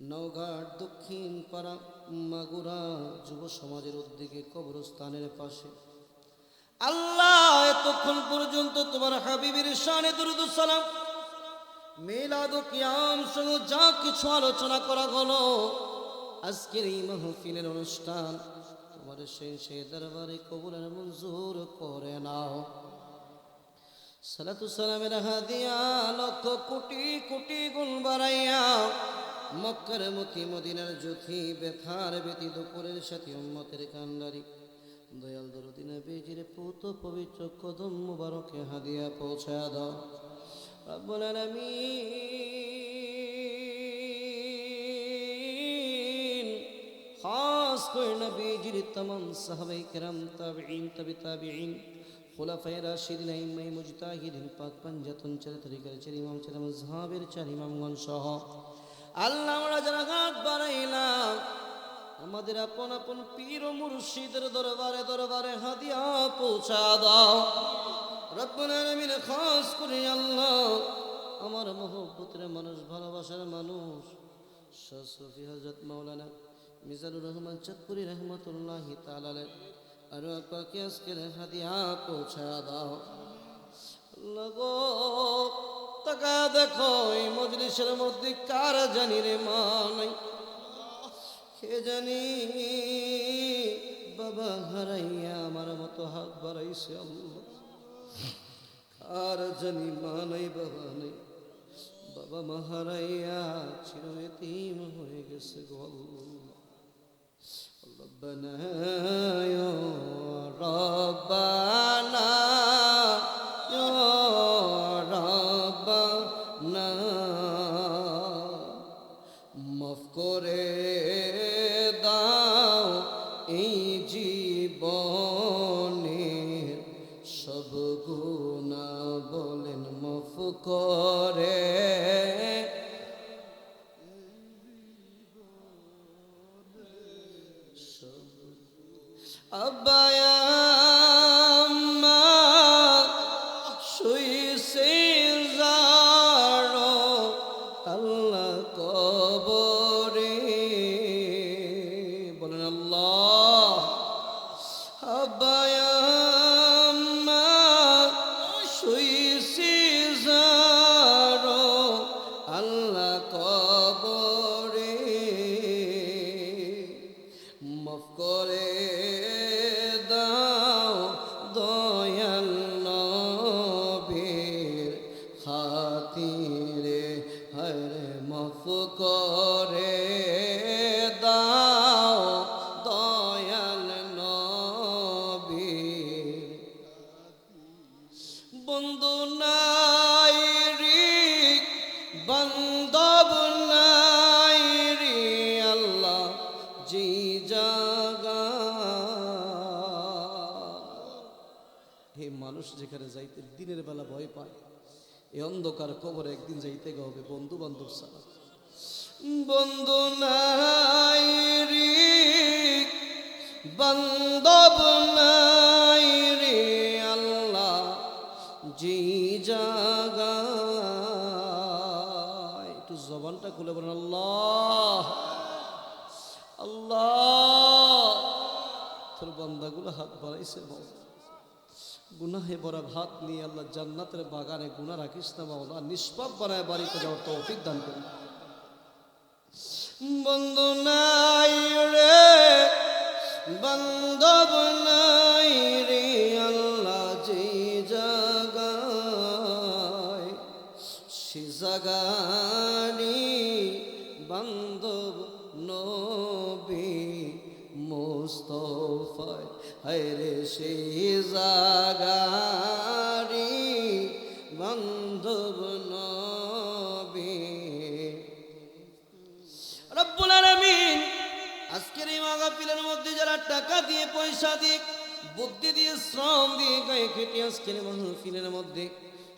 নওঘাট দক্ষিণ পাড়া মাগুরা যুব সমাজের উদ্যোগে কবরস্থানের পাশে। আল্লাহ, এতক্ষণ পর্যন্ত তোমার হাবিবের শানে দুরুদ সালাম। মেলাদ কিয়াম সহ যা কিছু আলোচনা করা হলো, আজকের এই মাহফিলের অনুষ্ঠান তোমার সেই সেই দরবারে কবুলের মঞ্জুর করে নাও। সালাতু সালামের হাদিয়া লক্ষ কোটি কোটি গুণ বাড়াইয়া মক্কার মুখী মদিনার জ্যোতি ব্যথার ব্যতীত দুপুরের সাথে উম্মতের কান্ডারি দয়াল দরদিনা বেজির পুত পবিত্র কদম মুবারকে হাদিয়া পৌঁছা দাও। রব্বুল আলামিন। খাস করে নবীজির তমাম সাহাবাই কেরাম, তাবিঈন, তবে তাবিঈন, খোলাফায়ে রাশিদিন আইম্মাই মুজতাহিদিন, পাক পাঞ্জাতন চারে তরিকার চার ইমাম চার সহ আল্লাহ আমরা যারা হাত বাড়াইলাম আমাদের আপন আপন পীর ও মুর্শিদের দরবারে দরবারে হাদিয়া পৌঁছা দাও। রব্বুল খাস করে আল্লাহ, আমার মহব্বতের মানুষ, ভালোবাসার মানুষ। শফি হজরত মাওলানা মিজানুর রহমান চাঁদপুরি রহমতুল্লাহ তালালে আর আজকের হাদিয়া পৌঁছা দাও। লগো তাকা দেখো এই মজলিসের মধ্যে কার জানি রে মা নাই কে জানি বাবা হারাইয়া আমার মতো হাত বাড়াইছে আল্লাহ আর জানি মা নাই বাবা নেই বাবা মা হারাইয়া চির এতিম হয়ে গেছে গো আল্লাহ ربنا يا ربنا মাফ আল্লাহ জাগা। হে মানুষ যেখানে যাইতে দিনের বেলা ভয় পায় এই অন্ধকার কবরে একদিন যাইতে হবে বন্ধু বান্ধব ছাড়া। বন্ধু নাই খুলে বলেন, আল্লাহ আল্লাহ। তোর বান্দাগুলো হাত বাড়াইছে গুনাহে বড় ভাত নিয়ে আল্লাহ জান্নাতের বাগানে গুনা রাখিস না বাবা। নিষ্পাপ বানায় বাড়িতে যাওয়ার তৌফিক দান করি বন্ধু নাই রে, বান্ধব মোস্তফায় হায়রে সেই জাগারি বন্ধব নবী। রব্বুল আলামিন, আজকের এই মাগাপিলের মধ্যে যারা টাকা দিয়ে, পয়সা দিয়ে, বুদ্ধি দিয়ে, শ্রম দিয়ে গায়ে খেটে আজকের মাহফিলের মধ্যে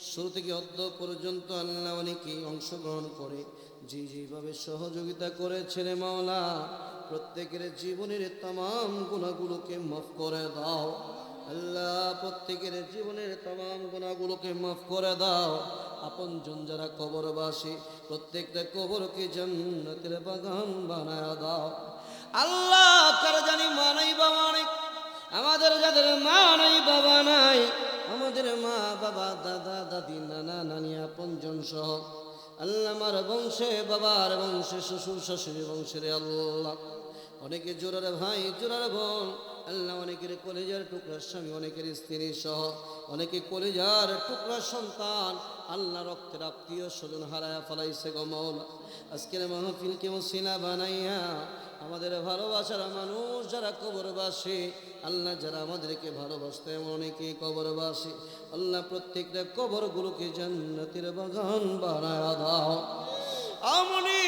শুরু থেকে অদ্য পর্যন্ত আল্লাহ অনেকেই অংশগ্রহণ করে। যে যেভাবে সহযোগিতা করেছে রে মাওলা, প্রত্যেকের জীবনের তাম গুণাগুলোকে মাফ করে দাও। আল্লাহ, প্রত্যেকের জীবনের তমাম গুণাগুলোকে মাফ করে দাও। আপন জন যারা কবরবাসী, প্রত্যেকটা কবরকে জান্নাতের বাগান বানায় দাও। আল্লাহ, কার জানি মা নাই বাবা নাই? আমাদের যাদের মা নাই, বাবা বাবা, দাদা, দাদি, নানা, নানি, আপনজন সহ আল্লাহ আমার বংশে, বাবার বংশে, শ্বশুর, শাশুড়ি বংশের আল্লাহ। অনেকে জোরার ভাই, জোরার বোন, আল্লাহ অনেকের কলেজার টুকরার স্বামী, অনেকের স্ত্রী সহ অনেকে কলেজার টুকরার সন্তান, আল্লাহ রক্তের আত্মীয় স্বজন হারায়া ফলাইছে গো মৌলা আজকের মাহফিলকে সিনা বানাইয়া আমাদের ভালোবাসার মানুষ যারা কবরবাসী, আল্লাহ যারা আমাদেরকে ভালোবাসতে এমন অনেকে কবরবাসী, আল্লাহ প্রত্যেকটা কবরগুলোকে জান্নাতের বাগান বানায় দাও। আমনি,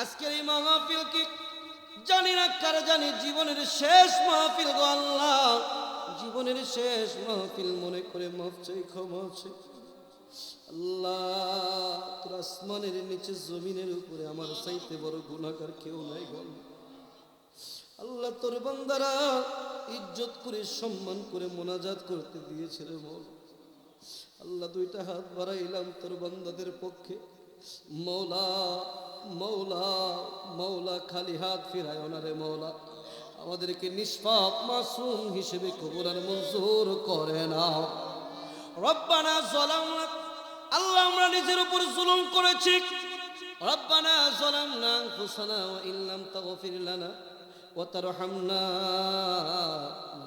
আজকের এই মাহফিল কি জানি না কার জানি জীবনের শেষ মাহফিল গো আল্লাহ। জীবনের শেষ মাহফিল মনে করে মাফ চাই, ক্ষমা আল্লাহ, তোর আসমানের নিচে, জমিনের উপরে আমার চাইতে বড় গুণাকার কেউ নাই গো আল্লাহ। তোর বান্দারা ইজ্জত করে, সম্মান করে, মোনাজাত করতে দিয়েছিল মৌল। আল্লাহ, দুইটা হাত বাড়াইলাম তোর বান্দাদের পক্ষে। মৌলা মৌলা মৌলা খালি হাত ফিরায় ওনারে মৌলা। আমাদেরকে নিষ্পাপ মাসুম হিসেবে কবুল আর মঞ্জুর করে নাও। রব্বানা জালামনা, আল্লাহ আমরা নিজের উপর জুলুম করেছি। রব্বানা জালামনা আনফুসানা ওয়া ইল্লাম তাগফির লানা ওয়া তারহামনা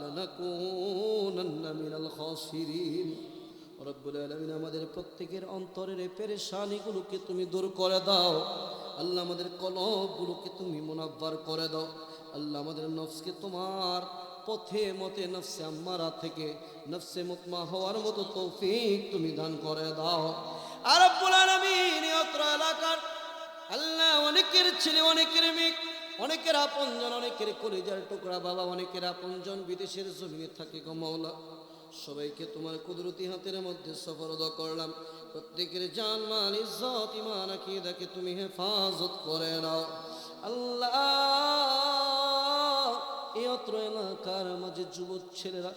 লানাকুনান্না মিনাল খাসিরিন। রব্বুল আলামিন আমাদের প্রত্যেকের অন্তরের পেরেশানিগুলোকে তুমি দূর করে দাও। আল্লাহ আমাদের কলবগুলোকে তুমি মুনাব্বার করে দাও। আল্লাহ আমাদের নফসকে তোমার পথে মতে নফসে আম্মারা থেকে নফসে মুতমা হওয়ার মতো তৌফিক তুমি দান করে দাও। আর রব্বুল আলামিন এলাকার আল্লাহ অনেকের ছেলে, অনেকের মেয়ে, অনেকের আপনজন, অনেকের কলিজার টুকরা বাবা, অনেকের আপনজন বিদেশের জমিনে থাকে গো মাওলা। সবাইকে তোমার কুদরতি হাতের মধ্যে সফরদ করলাম। প্রত্যেকের জান, মাল, ইজ্জত ইমান আকিদাকে তুমি হেফাজত করে নাও। আল্লাহ, এই অত্র এলাকার মাঝে যুবক ছেলেরা,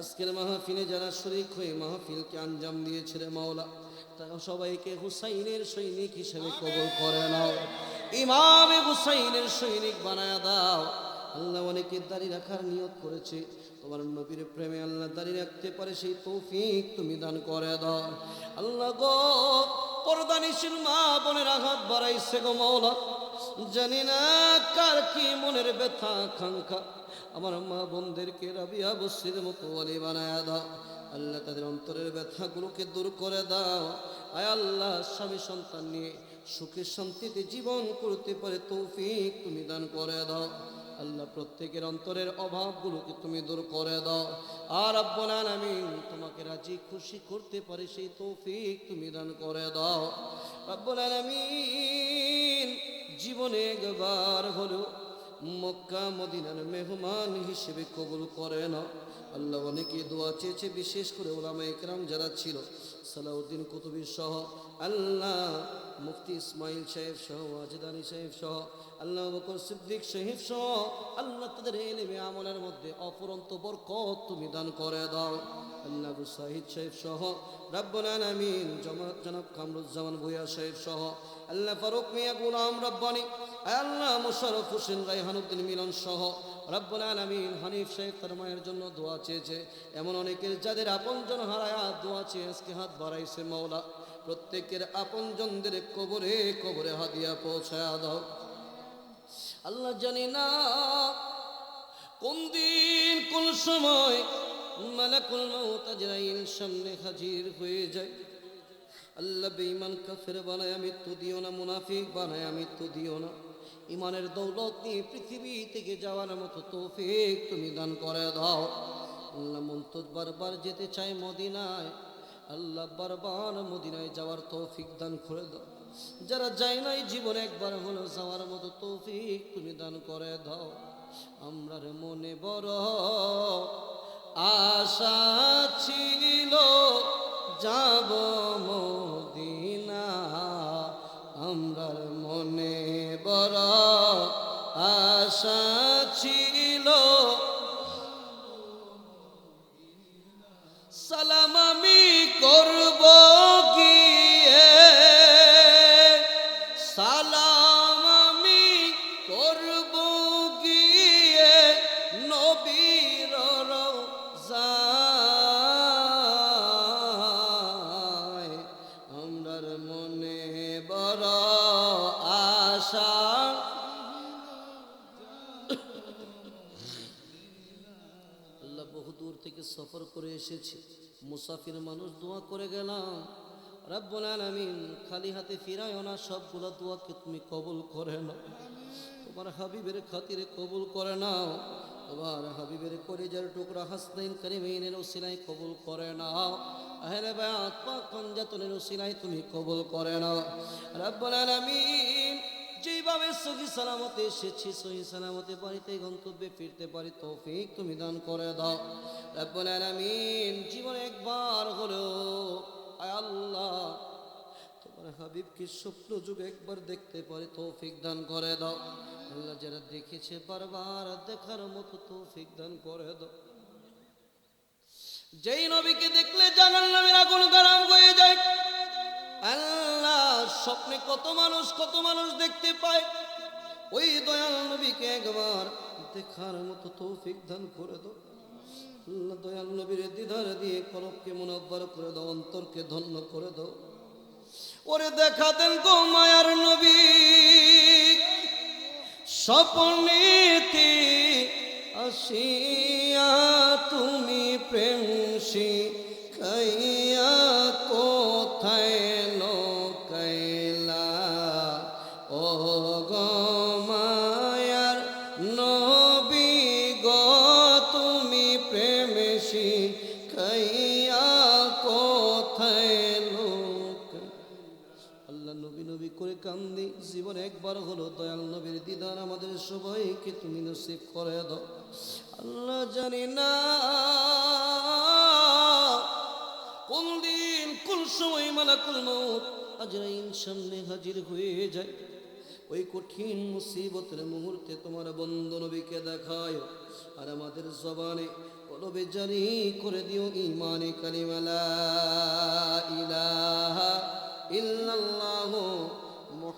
আজকের মাহফিলে যারা শরিক হয়ে মাহফিলকে আঞ্জাম দিয়েছে রে মাওলা, তারা সবাইকে হুসাইনের সৈনিক হিসেবে কবল করে নাও। ইমামে হুসাইনের সৈনিক বানায় দাও। আল্লাহ অনেকে দাড়ি রাখার নিয়ত করেছে। তোমার নবীর প্রেমে আল্লাহ দাড়ি রাখতে পারে, সেই তৌফিক তুমি দান করে দাও। আল্লাহ গো পরদানিশীল মা বোনের আঘাত বাড়াইছে গো মৌলা জানি না কার কি মনের ব্যথা, আকাঙ্ক্ষা। আমার মা বোনদেরকে রাবিয়া বসির মতো বলে বানায় দাও। আল্লাহ তাদের অন্তরের ব্যথাগুলোকে দূর করে দাও। আয় আল্লাহ, স্বামী সন্তান নিয়ে সুখে শান্তিতে জীবন করতে পারে, তৌফিক তুমি দান করে দাও। আল্লাহ প্রত্যেকের অন্তরের অভাবগুলোকে তুমি দূর করে দাও। আর আব্বুল আলামিন তোমাকে রাজি খুশি করতে পারে সেই তৌফিক তুমি দান করে দাও। আব্বুল আলামিন জীবনে একবার হলো মক্কা, মদিনার মেহমান হিসেবে কবুল করে না আল্লাহ অনেকে দোয়া চেয়েছে, বিশেষ করে ওলামা একরাম যারা ছিল, সালাউদ্দিন কুতুবির সহ আল্লাহ মুফতি ইসমাইল সাহেব সহ, ওয়াজেদানি সাহেব সহ, আল্লাহ বকর সিদ্দিক সাহেব সহ, আল্লাহ তাদের এলেমে আমলের মধ্যে অপরন্ত বরকত তুমি দান করে দাও। আল্লাহ সাহিদ সাহেব সহ আলামিন জমাত জনাব কামরুজ্জামান ভুইয়া সাহেব সহ, আল্লাহ ফারুক মিয়া গুলাম রব্বানি, আল্লাহ মোশারফ হোসেন রাইহানুদ্দিন মিলন সহ, রব্বুল আলামিন হানিফ সাহেব তার মায়ের জন্য দোয়া চেয়েছে। এমন অনেকের যাদের আপনজন হারায় দোয়া চেয়ে আজকে হাত বাড়াইছে মৌলা প্রত্যেকের আপনজনদের কবরে কবরে হাদিয়া পৌঁছায় দাও। আল্লাহ জানি না কোন দিন, কোন সময় মালাকুল মউত আজরাইল সামনে হাজির হয়ে যায়। আল্লাহ বেঈমান কাফের বানায় মৃত্যু দিও না, মুনাফিক বানায় মৃত্যু দিও না। ইমানের দৌলত নিয়ে পৃথিবী থেকে যাওয়ার মতো তৌফিক তুমি দান করে দাও। আল্লাহ মন্তজ বারবার যেতে চায় মদিনায়। আল্লাহ বারবার মদিনায় যাওয়ার তৌফিক দান করে দাও। যারা যায় নাই জীবনে একবার হলো যাওয়ার মতো তৌফিক তুমি দান করে দাও। আমরার মনে বড় আশা ছিল, যাব মদিনা। আমরার মনে বড় আশা সফর করে এসেছি। মুসাফির মানুষ দোয়া করে গেলাম। রব্বুল আলামিন খালি হাতে ফিরায় না, সবগুলো দোয়াকে তুমি কবুল করে নাও। তোমার হাবিবের খাতিরে কবুল করে নাও। তোমার হাবিবের করিজার টুকরা হাসনাইন করিমিনের উসিলাই কবুল করে নাও। আহলে বায়াত পাক পঞ্জাতনের উসিলাই তুমি কবুল করে নাও। রব্বুল আলামিন যেইভাবে সহি সালামতে এসেছি, সহি সালামতে বাড়িতে গন্তব্যে ফিরতে পারি, তৌফিক তুমি দান করে দাও। রব্বুল আলামিন জীবনে একবার হলো আয় আল্লাহ, তোমার হাবিবকে স্বপ্ন যুগে একবার দেখতে পারে, তৌফিক দান করে দাও। আল্লাহ যারা দেখেছে বারবার, দেখার মতো তৌফিক দান করে দাও। যেই নবীকে দেখলে জানার নামের আগুন গরম হয়ে আল্লাহ স্বপ্নে কত মানুষ কত মানুষ দেখতে পায়। ওই দয়াল নবীকে একবার দেখার মতো তৌফিক দান করে দাও। আল্লাহ দয়াল নবীর দিদার দিয়ে কলবকে মনোব্বর করে দাও, অন্তরকে ধন্য করে দাও। ওরে দেখা দেন গো মায়ার নবী। স্বপ্নেতে আসিয়া তুমি প্রেম শিখাইয়া কান্দি জীবন একবার হলো, দয়াল নবীর দিদার আমাদের সবাইকে তুমি নসিব করে দাও। আল্লাহ জানি না কোন দিন, কোন সময় মালাকুল মৌত আজরাইন সামনে হাজির হয়ে যায়। ওই কঠিন মুসিবতের মুহূর্তে তোমার বন্ধু নবীকে দেখায় আর আমাদের জবানে কলবে জারি করে দিও ইমানে কালিমালা ইলাহা ইল্লাল্লাহ।